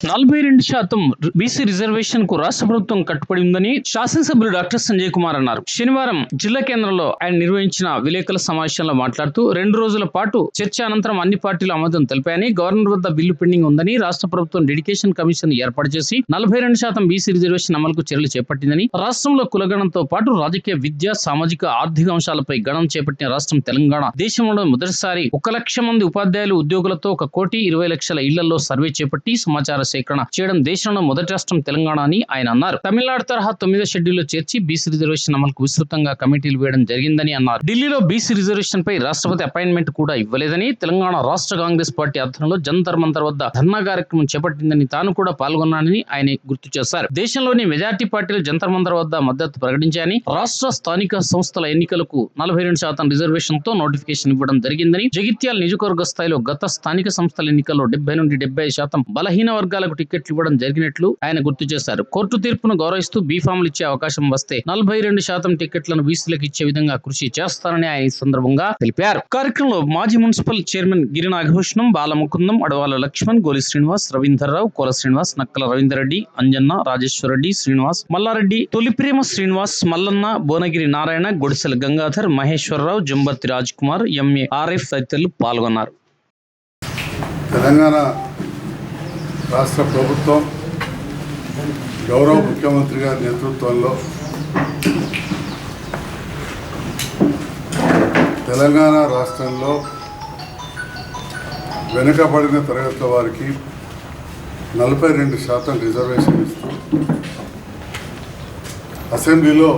నలభై రెండు శాతం బీసీ రిజర్వేషన్కు రాష్ట్ర ప్రభుత్వం కట్టుబడి ఉందని శాసనసభ్యులు డాక్టర్ సంజయ్ కుమార్ అన్నారు. శనివారం జిల్లా కేంద్రంలో ఆయన నిర్వహించిన విలేకరుల సమావేశంలో మాట్లాడుతూ రెండు రోజుల పాటు చర్చ అనంతరం అన్ని పార్టీలు ఆమోదం తెలిపాయని గవర్నర్ వద్ద బిల్లు పెండింగ్ ఉందని రాష్ట్ర ప్రభుత్వం డెడికేషన్ కమిషన్ ఏర్పాటు చేసి నలభై రెండు శాతం బీసీ రిజర్వేషన్ అమలుకు చర్యలు చేపట్టిందని రాష్ట్రంలో కులగణంతో పాటు రాజకీయ విద్య సామాజిక ఆర్థిక అంశాలపై గణం చేపట్టిన రాష్ట్రం తెలంగాణ. దేశంలో మొదటిసారి ఒక లక్ష మంది ఉపాధ్యాయులు ఉద్యోగులతో ఒక కోటి ఇరవై లక్షల ఇళ్ళలో సర్వే చేపట్టి సమాచార సేకరణ చేయడం దేశంలో మొదటి రాష్ట్రం తెలంగాణ అని ఆయన అన్నారు. తమిళనాడు తరహా తొమ్మిదో షెడ్యూల్లో చేర్చి బీసీ రిజర్వేషన్ అమలుకు విస్తృతంగా కమిటీలు వేయడం జరిగిందని అన్నారు. ఢిల్లీలో బీసీ రిజర్వేషన్ పై రాష్ట్రపతి అపాయింట్మెంట్ కూడా ఇవ్వలేదని తెలంగాణ రాష్ట్ర కాంగ్రెస్ పార్టీ ఆధ్వర్యంలో జంతర్ మంతర్ వద్ద ధర్నా కార్యక్రమం చేపట్టిందని తాను కూడా పాల్గొన్నానని ఆయన గుర్తు చేశారు. దేశంలోని మెజార్టీ పార్టీలు జంతర్ మంతర్ వద్ద మద్దతు ప్రకటించాయని రాష్ట్ర స్థానిక సంస్థల ఎన్నికలకు నలభై రెండు శాతం రిజర్వేషన్తో నోటిఫికేషన్ ఇవ్వడం జరిగిందని జగిత్యాల నియోజకవర్గ స్థాయిలో గత స్థానిక సంస్థల ఎన్నికల్లో డెబ్బై నుండి డెబ్బై శాతం బలహీన వర్గాలకు టికెట్లు ఇవ్వడం జరిగినట్లు ఆయన గుర్తు చేశారు. కోర్టు తీర్పును గౌరవిస్తూ బీఫామ్లు ఇచ్చే అవకాశం వస్తే నలభై రెండు శాతం టికెట్లను బీసీలకు ఇచ్చే విధంగా కృషి చేస్తారని ఆయన ఈ సందర్భంగా తెలిపారు. కార్యక్రమంలో మాజీ municipal chairman Giri Nagabhushanam Balamukundam Adavala Laxman Goli Srinivas Ravinder Rao Kola Srinivas Nakkala Ravinder Reddy Anjanna Rajeshwara Reddy Srinivas Malla Reddy Tholiprema Srinivas Mallanna Bhuvanagiri Narayana Godisela Gangadhar Maheshwar Rao Jambarthi Raj Kumar MA RF తదితరులు పాల్గొన్నారు. తెలంగాణ రాష్ట్ర ప్రభుత్వం గౌరవ ముఖ్యమంత్రి గారి నేతృత్వంలో తెలంగాణ రాష్ట్రంలో వెనుకబడిన తరగతుల వారికి నలభై రెండు శాతం రిజర్వేషన్ ఇస్తూ అసెంబ్లీలో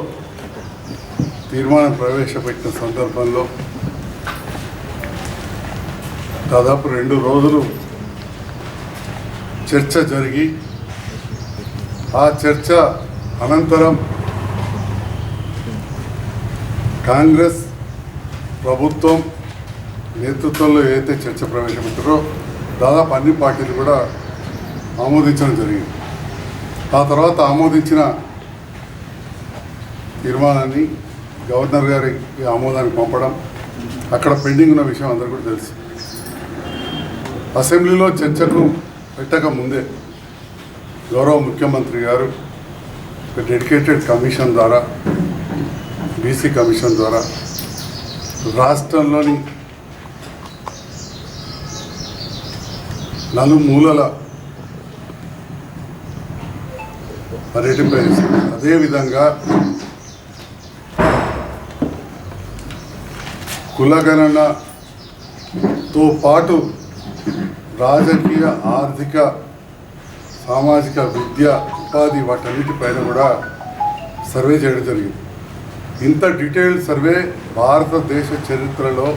తీర్మానం ప్రవేశపెట్టిన సందర్భంలో దాదాపు రెండు రోజులు చర్చ జరిగి ఆ చర్చ అనంతరం కాంగ్రెస్ ప్రభుత్వం నేతృత్వంలో ఏదైతే చర్చ ప్రవేశపెట్టారో దాదాపు అన్ని పార్టీలు కూడా ఆమోదించడం జరిగింది. ఆ తర్వాత ఆమోదించిన తీర్మానాన్ని గవర్నర్ గారి ఆమోదానికి పంపడం అక్కడ పెండింగ్ ఉన్న విషయం అందరికీ కూడా తెలుసు. అసెంబ్లీలో చర్చకు పెట్టక ముందే గౌరవ ముఖ్యమంత్రి గారు ఒక డెడికేటెడ్ కమిషన్ ద్వారా బీసీ కమిషన్ ద్వారా రాష్ట్రంలోని నలుమూలల పర్యటన అదేవిధంగా కులగణనతో పాటు రాజకీయ ఆర్థిక సామాజిక విద్య ఉపాధి వాటన్నిటిపైన కూడా సర్వే చేయడం జరిగింది. ఇంత డీటెయిల్ సర్వే భారతదేశ చరిత్రలో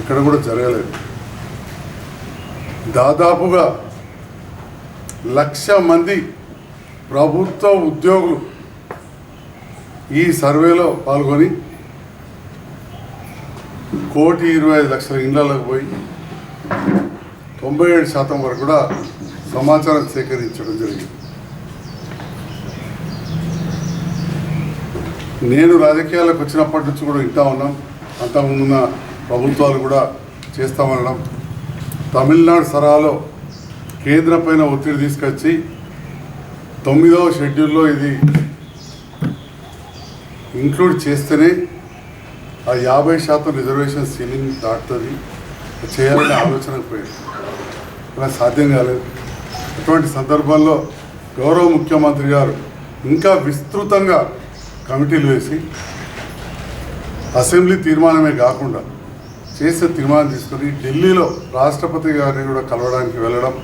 ఇక్కడ కూడా జరగలేదు. దాదాపుగా లక్ష మంది ప్రభుత్వ ఉద్యోగులు ఈ సర్వేలో పాల్గొని కోటి ఇరవై ఐదు లక్షల ఇండ్లకు పోయి తొంభై ఏడు శాతం వరకు కూడా సమాచారం సేకరించడం జరిగింది. నేను రాజకీయాలకు వచ్చినప్పటి నుంచి కూడా వింటా ఉన్నాం. అంతకుముందున్న ప్రభుత్వాలు కూడా చేస్తామనడం తమిళనాడు సరాలో కేంద్రం పైన ఒత్తిడి తీసుకొచ్చి తొమ్మిదవ షెడ్యూల్లో ఇది ఇంక్లూడ్ చేస్తేనే ఆ యాభై శాతం రిజర్వేషన్ సీలింగ్ దాటుతుంది. చేయాలనే ఆలోచనకు పోయింది. అలా సాధ్యం కాలేదు. అటువంటి సందర్భాల్లో గౌరవ ముఖ్యమంత్రి గారు ఇంకా విస్తృతంగా కమిటీలు వేసి అసెంబ్లీ తీర్మానమే కాకుండా చేసే తీర్మానం తీసుకొని ఢిల్లీలో రాష్ట్రపతి గారిని కూడా కలవడానికి వెళ్ళడం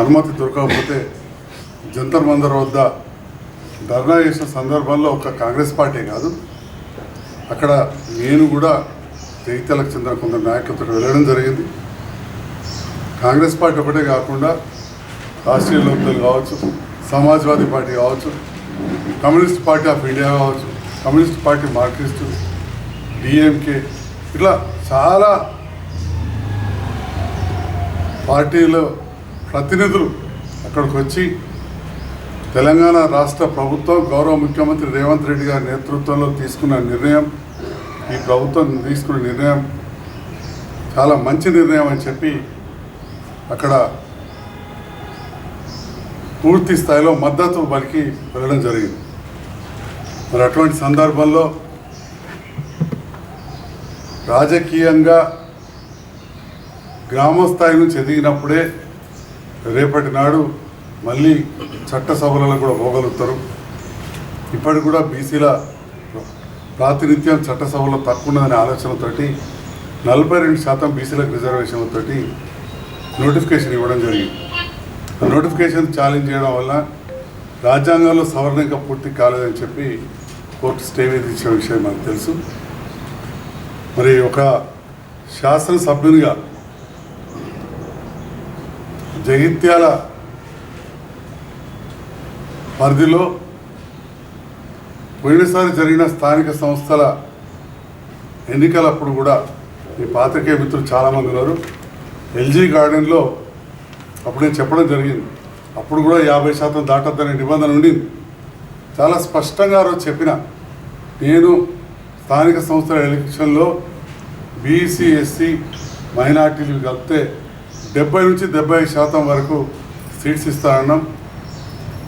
అనుమతి దొరకకపోతే జంతర్ మందర్ వద్ద ధర్నా చేసిన సందర్భంలో ఒక కాంగ్రెస్ పార్టీ కాదు. అక్కడ నేను కూడా జగిత్యాలకు చెందిన కొందరు నాయకులతో వెళ్ళడం జరిగింది. కాంగ్రెస్ పార్టీ ఒకటే కాకుండా రాష్ట్రీయ లోక్దల్ కావచ్చు సమాజ్వాదీ పార్టీ కావచ్చు కమ్యూనిస్ట్ పార్టీ ఆఫ్ ఇండియా కావచ్చు కమ్యూనిస్ట్ పార్టీ మార్క్సిస్ట్ డిఎంకే ఇట్లా చాలా పార్టీలో ప్రతినిధులు అక్కడికి వచ్చి తెలంగాణ రాష్ట్ర ప్రభుత్వం గౌరవ ముఖ్యమంత్రి రేవంత్ రెడ్డి గారి నేతృత్వంలో తీసుకున్న నిర్ణయం ఈ ప్రభుత్వం తీసుకున్న నిర్ణయం చాలా మంచి నిర్ణయం అని చెప్పి అక్కడ పూర్తి స్థాయిలో మద్దతు పలికి వెళ్ళడం జరిగింది. మరి అటువంటి సందర్భంలో రాజకీయంగా గ్రామ స్థాయి నుంచి ఎదిగినప్పుడే రేపటి నాడు మళ్ళీ చట్టసభలలో కూడా పోగలుగుతారు. ఇప్పటికి కూడా బీసీల ప్రాతినిధ్యం చట్టసభలో తక్కువ ఉన్నదనే ఆలోచనతోటి నలభై రెండు శాతం బీసీలకు రిజర్వేషన్లతోటి నోటిఫికేషన్ ఇవ్వడం జరిగింది. నోటిఫికేషన్ ఛాలెంజ్ చేయడం వల్ల రాజ్యాంగంలో సవరణ ఇంకా పూర్తి కాలేదని చెప్పి కోర్టు స్టే విధించిన విషయం మనకు తెలుసు. మరి ఒక శాసనసభ్యునిగా జగిత్యాల పరిధిలో పోయినసారి జరిగిన స్థానిక సంస్థల ఎన్నికలప్పుడు కూడా ఈ పాత్రికేయ మిత్రులు చాలామంది ఉన్నారు. ఎల్జీ గార్డెన్లో అప్పుడు నేను చెప్పడం జరిగింది. అప్పుడు కూడా యాభై శాతం దాటద్దనే నిబంధన ఉండింది. చాలా స్పష్టంగా ఆ రోజు చెప్పిన నేను స్థానిక సంస్థల ఎలక్షన్లో బీసీ ఎస్సీ మైనార్టీలు కలిపితే డెబ్బై నుంచి డెబ్బై ఐదు శాతం వరకు సీట్స్ ఇస్తానన్నాం.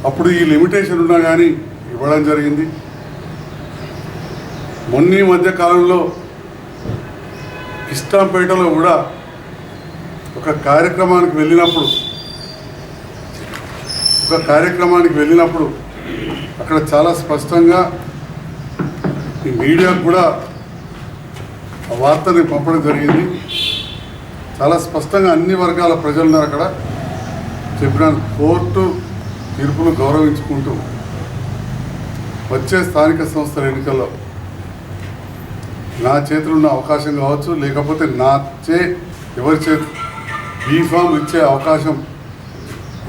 అప్పుడు ఈ లిమిటేషన్ ఉన్నా కానీ ఇవ్వడం జరిగింది. మొన్న ఈ మధ్య కాలంలో కిష్టాంపేటలో కూడా ఒక కార్యక్రమానికి వెళ్ళినప్పుడు ఒక కార్యక్రమానికి వెళ్ళినప్పుడు అక్కడ చాలా స్పష్టంగా ఈ మీడియాకు కూడా ఆ వార్తని పంపడం జరిగింది. చాలా స్పష్టంగా అన్ని వర్గాల ప్రజలు ఉన్నారు అక్కడ. చెప్పిన కోర్టు తీర్పును గౌరవించుకుంటూ వచ్చే స్థానిక సంస్థల ఎన్నికల్లో నా చేతిలో ఉన్న అవకాశం కావచ్చు లేకపోతే నా చే ఎవరి చేతి బీఫామ్ ఇచ్చే అవకాశం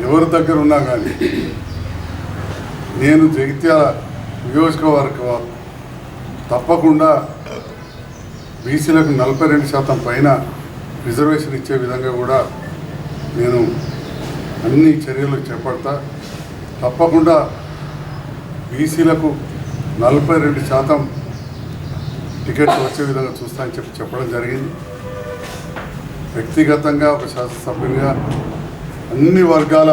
ఎవరి దగ్గర ఉన్నా కానీ నేను జగిత్యాల నియోజకవర్గ తప్పకుండా బీసీలకు నలభై రెండు శాతం పైన రిజర్వేషన్ ఇచ్చే విధంగా కూడా నేను అన్ని చర్యలు చేపడతా. తప్పకుండా బీసీలకు నలభై రెండు శాతం టికెట్ వచ్చే విధంగా చూస్తా అని చెప్పి చెప్పడం జరిగింది. వ్యక్తిగతంగా ఒక శాసనసభ్యునిగా అన్ని వర్గాల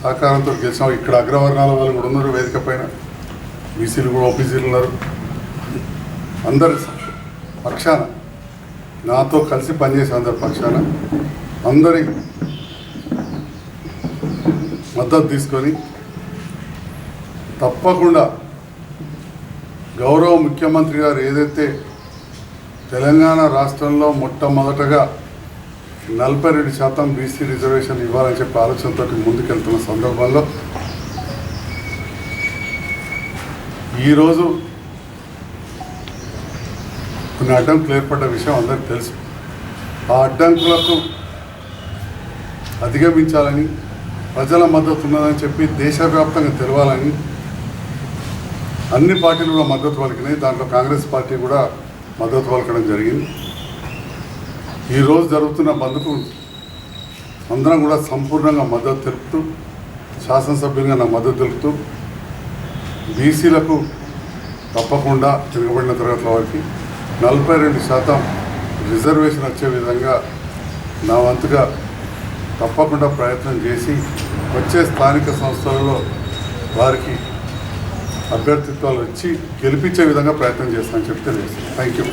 సహకారంతో గెలిచాం ఇక్కడ అగ్రవర్ణాల వాళ్ళు కూడా ఉన్నారు వేదిక పైన. బీసీలు కూడా ఓబీసీలు ఉన్నారు. అందరి పక్షాన నాతో కలిసి పనిచేసే అందరి పక్షాన అందరి మద్దతు తీసుకొని తప్పకుండా గౌరవ ముఖ్యమంత్రి గారు ఏదైతే తెలంగాణ రాష్ట్రంలో మొట్టమొదటగా నలభై రెండు శాతం బీసీ రిజర్వేషన్ ఇవ్వాలని చెప్పి ఆలోచనతో ముందుకెళ్తున్న సందర్భంలో ఈరోజు కొన్ని అడ్డంకులు ఏర్పడ్డ విషయం అందరికి తెలుసు. ఆ అడ్డంకులకు అధిగమించాలని ప్రజల మద్దతు ఉన్నదని చెప్పి దేశవ్యాప్తంగా తెలవాలని అన్ని పార్టీలు కూడా మద్దతు పలికినాయి. దాంట్లో కాంగ్రెస్ పార్టీ కూడా మద్దతు పలకడం జరిగింది. ఈరోజు జరుగుతున్న బంద్కు అందరం కూడా సంపూర్ణంగా మద్దతు తెలుపుతూ శాసనసభ్యులుగా నా మద్దతు తెలుపుతూ బీసీలకు తప్పకుండా తిరగబడిన తరగతుల వారికి నలభై రెండు శాతం రిజర్వేషన్ వచ్చే విధంగా నా వంతుగా తప్పకుండా ప్రయత్నం చేసి వచ్చే స్థానిక సంస్థలలో వారికి అభ్యర్థిత్వాలు వచ్చి గెలిపించే విధంగా ప్రయత్నం చేస్తానని చెప్పి తెలియజేస్తాను థ్యాంక్ యూ